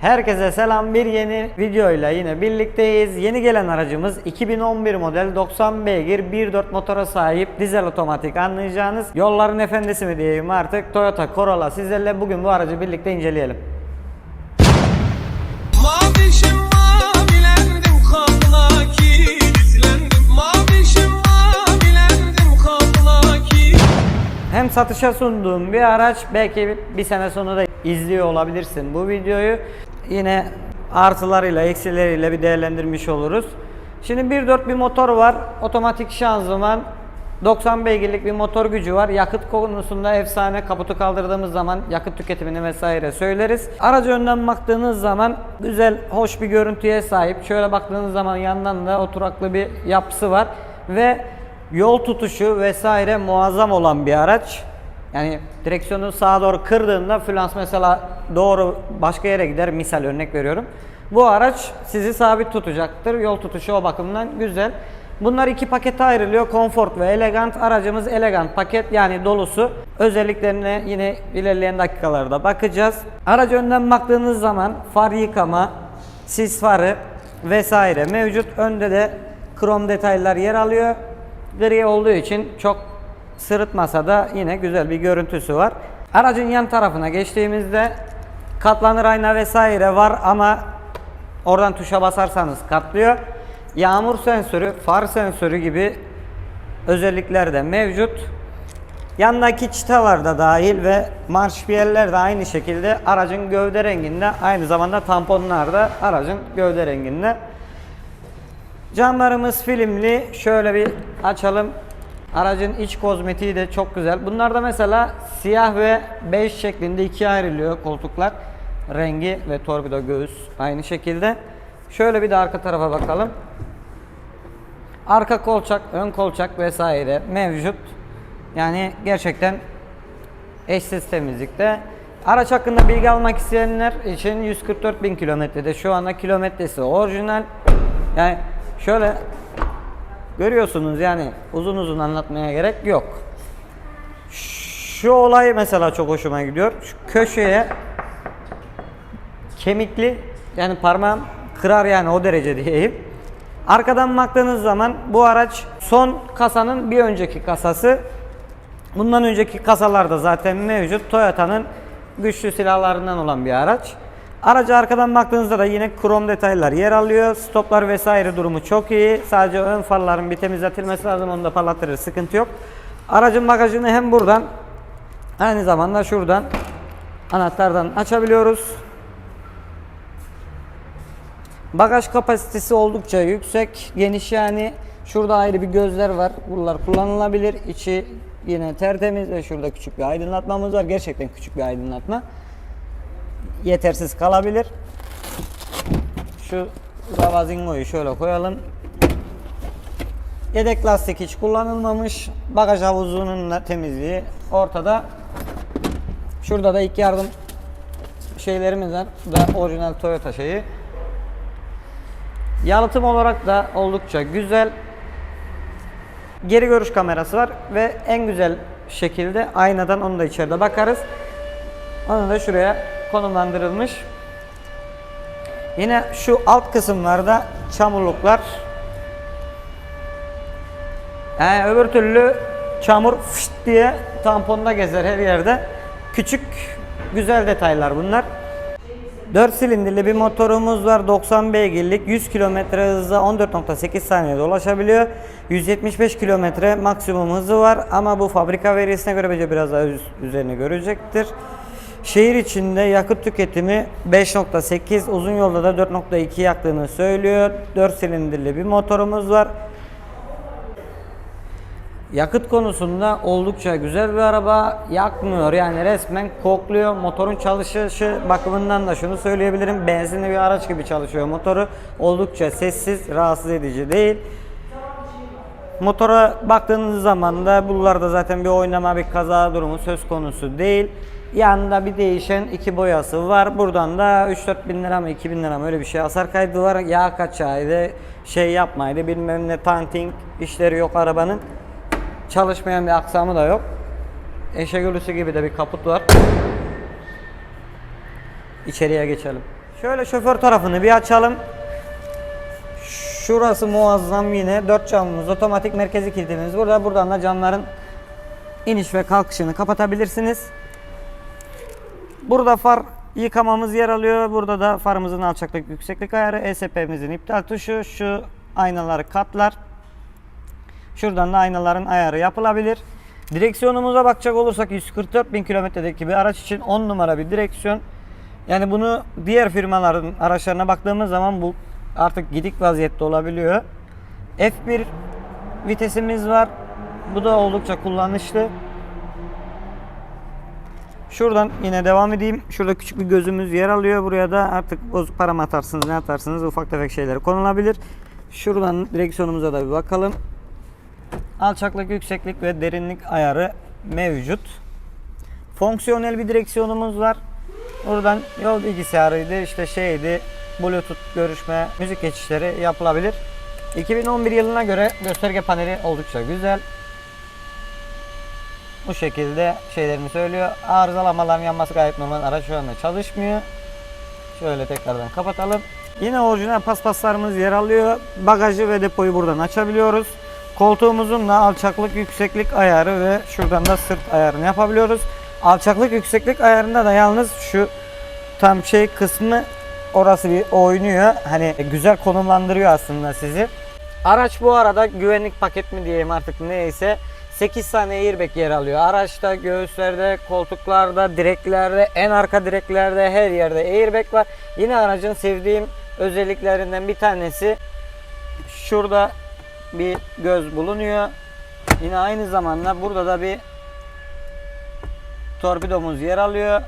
Herkese selam. Bir yeni videoyla yine birlikteyiz. Yeni gelen aracımız 2011 model 90 beygir 1.4 motora sahip dizel otomatik anlayacağınız yolların efendisi mi diyeyim artık Toyota Corolla sizlerle bugün bu aracı birlikte inceleyelim. Mavişim Hem satışa sunduğum bir araç belki bir sene sonra da izliyor olabilirsin bu videoyu. Yine artılarıyla eksileriyle bir değerlendirmiş oluruz. Şimdi 1.4 bir motor var. Otomatik şanzıman. 90 beygirlik bir motor gücü var. Yakıt konusunda efsane. Kaputu kaldırdığımız zaman yakıt tüketimini vesaire söyleriz. Aracı önden baktığınız zaman güzel, hoş bir görüntüye sahip. Şöyle baktığınız zaman yandan da oturaklı bir yapısı var. Ve yol tutuşu vesaire muazzam olan bir araç. Yani direksiyonu sağa doğru kırdığında flans mesela doğru başka yere gider. Misal örnek veriyorum. Bu araç sizi sabit tutacaktır. Yol tutuşu o bakımdan güzel. Bunlar iki pakete ayrılıyor. Comfort ve Elegant. Aracımız Elegant paket yani dolusu. Özelliklerine yine ilerleyen dakikalarda bakacağız. Aracı önden baktığınız zaman far yıkama, sis farı vesaire mevcut. Önde de krom detaylar yer alıyor. Gri olduğu için çok sırıtmasa da yine güzel bir görüntüsü var. Aracın yan tarafına geçtiğimizde katlanır ayna vesaire var ama oradan tuşa basarsanız katlıyor. Yağmur sensörü, far sensörü gibi özellikler de mevcut. Yandaki çıtalar da dahil ve marşpiyeller de aynı şekilde aracın gövde renginde aynı zamanda tamponlar da aracın gövde renginde. Camlarımız filmli. Şöyle bir açalım. Aracın iç kozmetiği de çok güzel. Bunlarda mesela siyah ve bej şeklinde ikiye ayrılıyor koltuklar. Rengi ve torpido göğüs aynı şekilde. Şöyle bir de arka tarafa bakalım. Arka kolçak, ön kolçak vesaire mevcut. Yani gerçekten eşsiz temizlikte. Araç hakkında bilgi almak isteyenler için 144 bin kilometrede şu anda kilometresi orijinal. Yani şöyle görüyorsunuz yani uzun uzun anlatmaya gerek yok. Şu olay mesela çok hoşuma gidiyor. Şu köşeye kemikli yani parmağım kırar yani o derece diyeyim. Arkadan baktığınız zaman bu araç son kasanın bir önceki kasası. Bundan önceki kasalarda zaten mevcut. Toyota'nın güçlü silahlarından olan bir araç. Aracı arkadan baktığınızda da yine krom detaylar yer alıyor. Stoplar vesaire durumu çok iyi. Sadece ön farların bir temizletilmesi lazım. Onu da parlatırız. Sıkıntı yok. Aracın bagajını hem buradan aynı zamanda şuradan anahtardan açabiliyoruz. Bagaj kapasitesi oldukça yüksek, geniş yani. Şurada ayrı bir gözler var. Bunlar kullanılabilir. İçi yine tertemiz ve şurada küçük bir aydınlatmamız var. Gerçekten küçük bir aydınlatma. Yetersiz kalabilir. Şu Ravazingo'yu şöyle koyalım. Yedek lastik hiç kullanılmamış. Bagaj havuzunun temizliği ortada. Şurada da ilk yardım şeylerimiz var. Bu da orijinal Toyota şeyi. Yalıtım olarak da oldukça güzel. Geri görüş kamerası var ve en güzel şekilde aynadan onu da içeride bakarız. Onu da şuraya konumlandırılmış. Yine şu alt kısımlarda çamurluklar. Yani öbür türlü çamur fışt diye tamponda gezer her yerde. Küçük güzel detaylar bunlar. 4 silindirli bir motorumuz var. 90 beygirlik 100 km hızla 14.8 saniyede ulaşabiliyor. 175 km maksimum hızı var ama bu fabrika verisine göre biraz daha üz- üzerine görecektir. Şehir içinde yakıt tüketimi 5.8, uzun yolda da 4.2 yaktığını söylüyor. 4 silindirli bir motorumuz var. Yakıt konusunda oldukça güzel bir araba. Yakmıyor yani resmen kokluyor. Motorun çalışışı bakımından da şunu söyleyebilirim. Benzinli bir araç gibi çalışıyor motoru. Oldukça sessiz, rahatsız edici değil. Motora baktığınız zaman da buralarda zaten bir oynama, bir kaza durumu söz konusu değil. Yanında bir değişen iki boyası var. Buradan da 3-4 bin lira mı 2 bin lira mı öyle bir şey hasar kaydı var. Yağ kaçağıydı, şey yapmaydı bilmem ne tanting işleri yok arabanın. Çalışmayan bir aksamı da yok. Eşegülüsü gibi de bir kaput var. İçeriye geçelim. Şöyle şoför tarafını bir açalım. Şurası muazzam yine. Dört camımız, otomatik merkezi kilidimiz. Burada buradan da camların iniş ve kalkışını kapatabilirsiniz. Burada far yıkamamız yer alıyor. Burada da farımızın alçaklık yükseklik ayarı, ESP'mizin iptal tuşu, şu aynaları katlar. Şuradan da aynaların ayarı yapılabilir. Direksiyonumuza bakacak olursak 144 bin kilometredeki bir araç için 10 numara bir direksiyon. Yani bunu diğer firmaların araçlarına baktığımız zaman bu artık gidik vaziyette olabiliyor. F1 vitesimiz var. Bu da oldukça kullanışlı. Şuradan yine devam edeyim. Şurada küçük bir gözümüz yer alıyor. Buraya da artık bozuk para mı atarsınız ne atarsınız ufak tefek şeyleri konulabilir. Şuradan direksiyonumuza da bir bakalım. Alçaklık, yükseklik ve derinlik ayarı mevcut. Fonksiyonel bir direksiyonumuz var. Buradan yol bilgisayarıydı, işte şeydi, bluetooth görüşme, müzik geçişleri yapılabilir. 2011 yılına göre gösterge paneli oldukça güzel. Bu şekilde şeylerini söylüyor. Arızalamaların yanması gayet normal. Araç şu anda çalışmıyor. Şöyle tekrardan kapatalım. Yine orijinal paspaslarımız yer alıyor. Bagajı ve depoyu buradan açabiliyoruz. Koltuğumuzun da alçaklık yükseklik ayarı ve şuradan da sırt ayarını yapabiliyoruz. Alçaklık yükseklik ayarında da yalnız şu tam şey kısmı orası bir oynuyor. Hani güzel konumlandırıyor aslında sizi. Araç bu arada güvenlik paket mi diyeyim artık neyse 8 tane airbag yer alıyor. Araçta, göğüslerde, koltuklarda, direklerde, en arka direklerde her yerde airbag var. Yine aracın sevdiğim özelliklerinden bir tanesi şurada bir göz bulunuyor. Yine aynı zamanda burada da bir torpidomuz yer alıyor.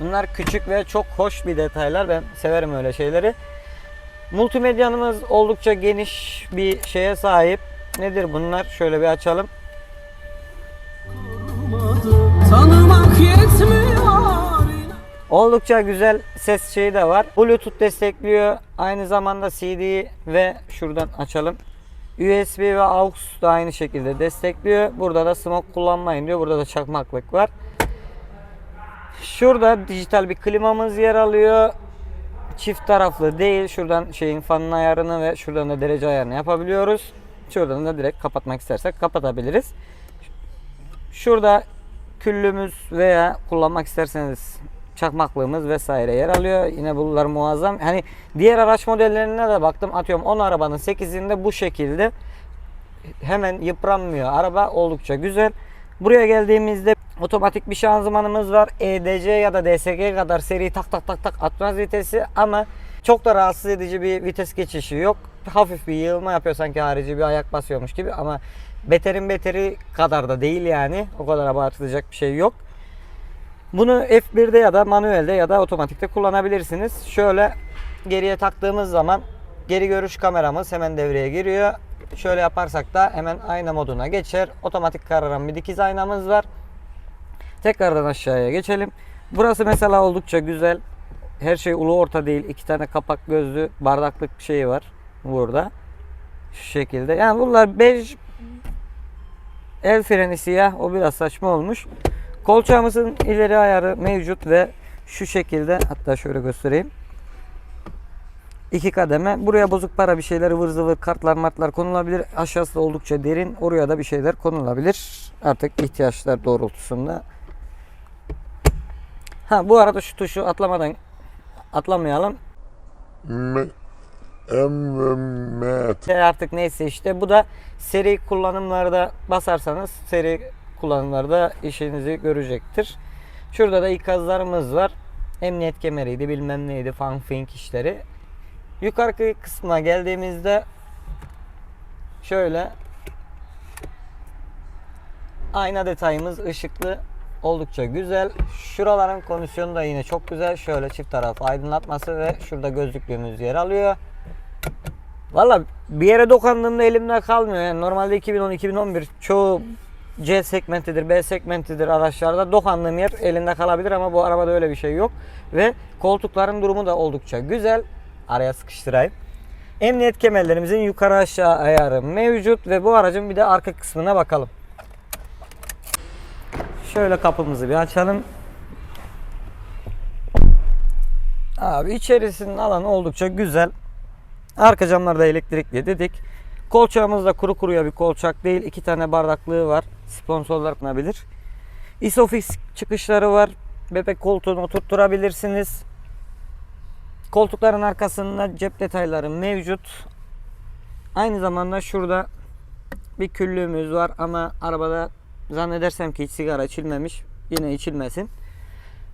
Bunlar küçük ve çok hoş bir detaylar. Ben severim öyle şeyleri. Multimedyanımız oldukça geniş bir şeye sahip. Nedir bunlar? Şöyle bir açalım. Tanımak yetmiyor Oldukça güzel ses şeyi de var. Bluetooth destekliyor. Aynı zamanda CD ve şuradan açalım. USB ve AUX da aynı şekilde destekliyor. Burada da smoke kullanmayın diyor. Burada da çakmaklık var. Şurada dijital bir klimamız yer alıyor. Çift taraflı değil. Şuradan şeyin fanın ayarını ve şuradan da derece ayarını yapabiliyoruz. Şuradan da direkt kapatmak istersek kapatabiliriz. Şurada küllümüz veya kullanmak isterseniz çakmaklığımız vesaire yer alıyor. Yine bunlar muazzam. Hani diğer araç modellerine de baktım. Atıyorum 10 arabanın 8'inde bu şekilde hemen yıpranmıyor. Araba oldukça güzel. Buraya geldiğimizde otomatik bir şanzımanımız var. EDC ya da DSG kadar seri tak tak tak tak atmaz vitesi ama çok da rahatsız edici bir vites geçişi yok. Hafif bir yığılma yapıyor sanki harici bir ayak basıyormuş gibi ama beterin beteri kadar da değil yani. O kadar abartılacak bir şey yok. Bunu F1'de ya da manuelde ya da otomatikte kullanabilirsiniz. Şöyle geriye taktığımız zaman geri görüş kameramız hemen devreye giriyor. Şöyle yaparsak da hemen ayna moduna geçer. Otomatik kararan bir dikiz aynamız var. Tekrardan aşağıya geçelim. Burası mesela oldukça güzel. Her şey ulu orta değil. İki tane kapak gözlü bardaklık şeyi var burada. Şu şekilde. Yani bunlar bej el freni siyah. O biraz saçma olmuş. Kolçağımızın ileri ayarı mevcut ve şu şekilde hatta şöyle göstereyim. İki kademe. Buraya bozuk para bir şeyler ıvır zıvır kartlar martlar konulabilir. Aşağısı da oldukça derin. Oraya da bir şeyler konulabilir. Artık ihtiyaçlar doğrultusunda. Ha bu arada şu tuşu atlamadan atlamayalım. Me Emmet. E artık neyse işte bu da seri kullanımlarda basarsanız seri kullanımlarda işinizi görecektir. Şurada da ikazlarımız var. Emniyet kemeriydi bilmem neydi fan fink işleri. Yukarı kısmına geldiğimizde şöyle ayna detayımız ışıklı oldukça güzel. Şuraların kondisyonu da yine çok güzel. Şöyle çift taraf aydınlatması ve şurada gözlüklüğümüz yer alıyor. Valla bir yere dokandığımda elimde kalmıyor. Yani normalde 2010-2011 çoğu C segmentidir, B segmentidir araçlarda dokandığım yer elinde kalabilir ama bu arabada öyle bir şey yok. Ve koltukların durumu da oldukça güzel. Araya sıkıştırayım. Emniyet kemerlerimizin yukarı aşağı ayarı mevcut ve bu aracın bir de arka kısmına bakalım. Şöyle kapımızı bir açalım. Abi içerisinin alanı oldukça güzel. Arka camlar da elektrikli dedik. Kolçağımız da kuru kuruya bir kolçak değil. İki tane bardaklığı var. Sponsorlar kullanabilir. Isofix çıkışları var. Bebek koltuğunu oturtturabilirsiniz. Koltukların arkasında cep detayları mevcut. Aynı zamanda şurada bir küllüğümüz var ama arabada zannedersem ki hiç sigara içilmemiş. Yine içilmesin.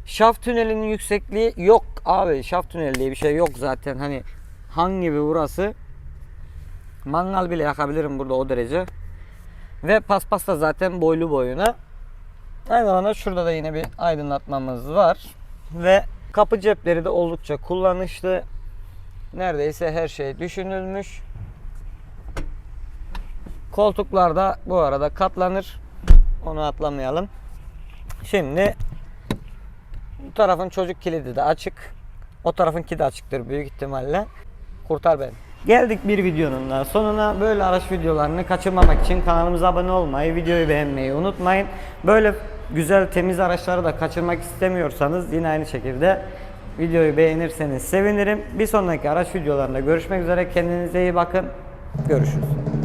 Şaft tünelinin yüksekliği yok abi. Şaft tüneli diye bir şey yok zaten. Hani han gibi burası. Mangal bile yakabilirim burada o derece. Ve paspas da zaten boylu boyuna. Aynı zamanda şurada da yine bir aydınlatmamız var. Ve kapı cepleri de oldukça kullanışlı. Neredeyse her şey düşünülmüş. Koltuklar da bu arada katlanır. Onu atlamayalım. Şimdi bu tarafın çocuk kilidi de açık. O tarafınki de açıktır büyük ihtimalle. Kurtar beni. Geldik bir videonun da sonuna. Böyle araç videolarını kaçırmamak için kanalımıza abone olmayı, videoyu beğenmeyi unutmayın. Böyle güzel temiz araçları da kaçırmak istemiyorsanız yine aynı şekilde videoyu beğenirseniz sevinirim. Bir sonraki araç videolarında görüşmek üzere. Kendinize iyi bakın. Görüşürüz.